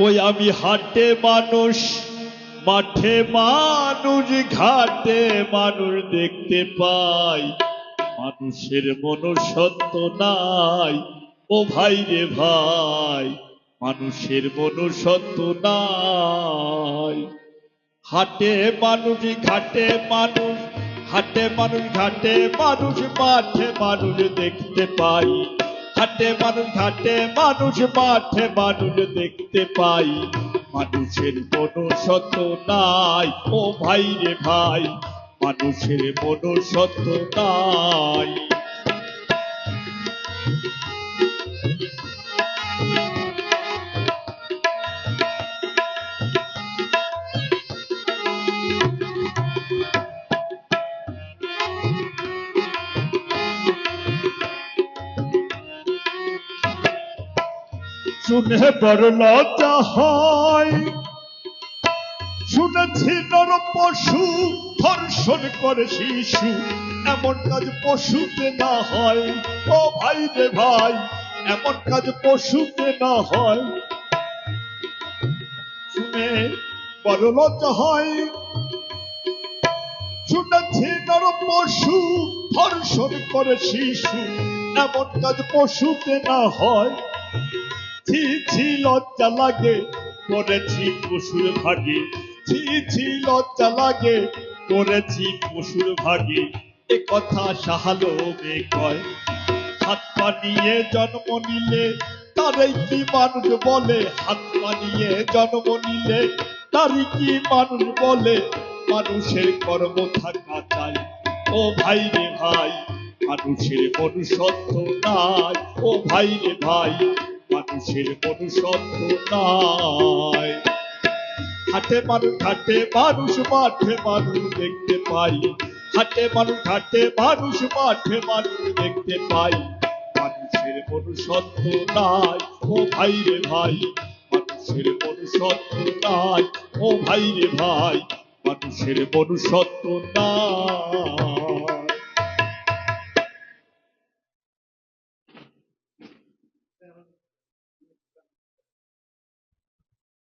ওই আমি হাটে মানুষ, মাঠে মানুষ, ঘাটে মানুষ দেখতে পাই। মানুষের মনুষ্যত্ব নাই, ও ভাই রে ভাই, মানুষের মনুষ্যত্ব নাই। হাটে মানুষ, ঘাটে মানুষ, হাটে মানুষ, ঘাটে মানুষ, মাঠে মানুষ দেখতে পাই। হাটে মানুষ ঘাটে মানুষ, মাঠে মানুষ দেখতে পাই। মানুষের মনুষ্যত্ব নাই। ও ভাই রে ভাই, মানুষের মনুষ্যত্ব নাই। শুনে বড় হয়। শুনেছি নর পশু ধর্ষণ করে শিশু, এমন কাজ পশুতে না হয়। ও ভাই রে ভাই, এমন কাজ পশুতে না হয়। শুনে বড় লজ্জা হয়। শুনেছি নর পশু ধর্ষণ করে শিশু, এমন কাজ পশুতে না হয়। ছি ছি, লজ্জা লাগে, করেছি পশুর ভাগে। ছি ছি, লজ্জা লাগে, করেছি পশুর ভাগে। এ কথা কয়, হাত পা নিয়ে জন্ম নিলে, তারই কি মানুষ বলে? হাত পা নিয়ে জন্ম নিলে, তারই কি মানুষ বলে? মানুষের কর্ম থাকা চাই। ও ভাই রে ভাই, মানুষের মনুষ্যত্ব নাই। ও ভাই রে ভাই মানুষের মনুষ্যত্ব নাই। হাটে মানুষ ঘাটে মানুষ, মাঠে মানুষ দেখতে পাই। হাটে মানুষ ঘাটে মানুষ, মাঠে মানুষ দেখতে পাই। মানুষের নাই, ও ভাই রে ভাই। মানুষের নাই, ও ভাই রে ভাই। মানুষের নাই।